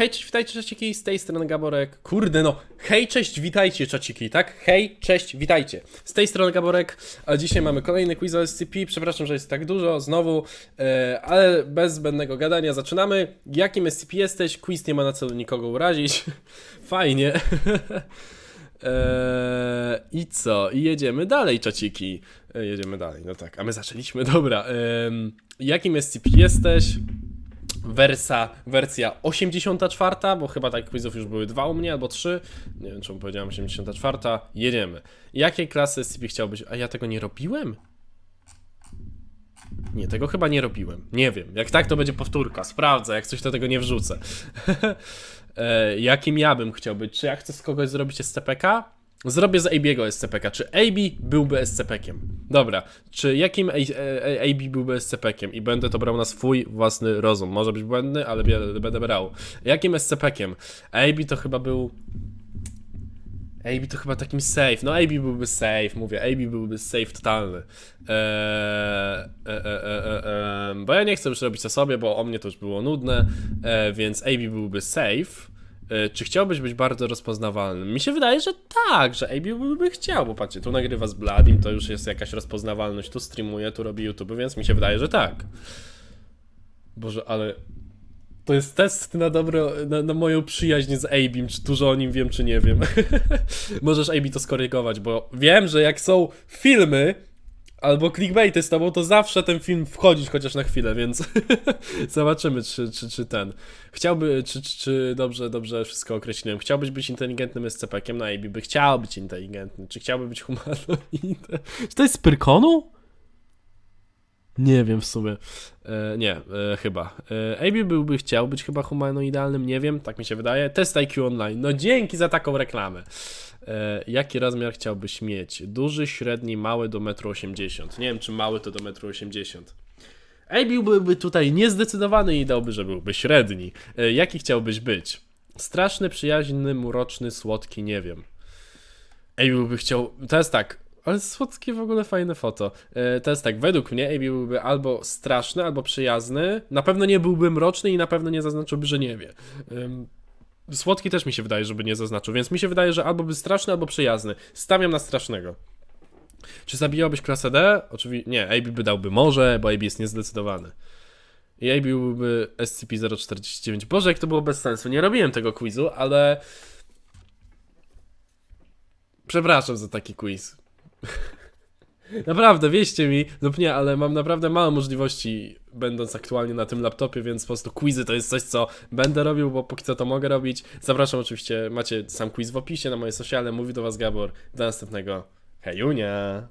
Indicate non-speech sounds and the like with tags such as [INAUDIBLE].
Hej, cześć, witajcie, czaciki, z tej strony Gaborek. Kurde no, hej, cześć, witajcie, czaciki, tak? Hej, cześć, witajcie. Z tej strony Gaborek, a dzisiaj mamy kolejny quiz o SCP. Przepraszam, że jest tak dużo, znowu, e, ale bez zbędnego gadania zaczynamy. Jakim SCP jesteś? Quiz nie ma na celu nikogo urazić. [LAUGHS] Fajnie. Eee, [LAUGHS] I co? I jedziemy dalej, czaciki. E, jedziemy dalej, no tak, a my zaczęliśmy, dobra. em, jakim SCP jesteś? Wersa, wersja 84, bo chyba tak quizów już były dwa u mnie albo trzy. Nie wiem, czemu powiedziałem 84. Jedziemy. Jakiej klasy SCP chciałbyś? A ja tego nie robiłem? Nie, tego chyba nie robiłem. Nie wiem. Jak tak, to będzie powtórka. Sprawdzę. Jak coś, to tego nie wrzucę. [LAUGHS] e, jakim ja bym chciał być? Czy ja chcę z kogoś zrobić SCPK? Zrobię z AB'ego SCPK. Czy AB byłby SCP-kiem? Dobra. Czy jakim AB byłby SCP-kiem? I będę to brał na swój własny rozum. Może być błędny, ale będę brał. Jakim SCP-kiem? AB to chyba był... AB to chyba takim safe. No AB byłby safe, mówię. AB byłby safe totalny. Eee, e, e, e, e, bo ja nie chcę już robić to sobie, bo o mnie to już było nudne, e, więc AB byłby safe. E, Czy chciałbyś być bardzo rozpoznawalnym? Mi się wydaje, że tak, że AB byłby chciał, bo patrzcie, tu nagrywa z Bladim, to już jest jakaś rozpoznawalność, tu streamuje, tu robi YouTube, więc mi się wydaje, że tak. Boże, ale to jest test na na, na moją przyjaźń z Abim, czy dużo o nim wiem, czy nie wiem. [LAUGHS] Możesz Abi to skorygować, bo wiem, że jak są filmy albo clickbaity z tobą, to zawsze ten film wchodzić chociaż na chwilę, więc [LAUGHS] zobaczymy, czy, czy, czy ten. Chciałby, czy, czy, czy dobrze, dobrze wszystko określiłem. Chciałbyś być inteligentnym SCP-kiem, no Abi by chciał być inteligentny. Czy chciałby być humanoidem? Czy to jest z Pyrkonu? Nie wiem w sumie. E, nie, e, chyba. E, AB byłby chciał być chyba humanoidalnym, nie wiem, tak mi się wydaje. Test IQ Online. No dzięki za taką reklamę. E, jaki rozmiar chciałbyś mieć? Duży, średni, mały do 1,80 m. Nie wiem, czy mały to do 1,80 m. AB byłby tutaj niezdecydowany i dałby, że byłby średni. E, jaki chciałbyś być? Straszny, przyjaźny, mroczny, słodki, nie wiem. Ej, byłby chciał. To jest tak. Ale słodkie w ogóle fajne foto. E, to jest tak, według mnie Amy byłby albo straszny, albo przyjazny. Na pewno nie byłby mroczny i na pewno nie zaznaczyłby, że nie wie. Słodki też mi się wydaje, żeby nie zaznaczył, więc mi się wydaje, że albo by straszny, albo przyjazny. Stawiam na strasznego. Czy zabijałbyś klasę D? Oczywiście nie, AB by dałby może, bo AB jest niezdecydowany. I AB byłby SCP-049. Boże, jak to było bez sensu. Nie robiłem tego quizu, ale... Przepraszam za taki quiz. [LAUGHS] Naprawdę, wieście mi, lub nie, ale mam naprawdę mało możliwości, będąc aktualnie na tym laptopie, więc po prostu quizy to jest coś, co będę robił, bo póki co to mogę robić. Zapraszam oczywiście, macie sam quiz w opisie na moje sociale, mówi do was Gabor. Do następnego. Hejunia!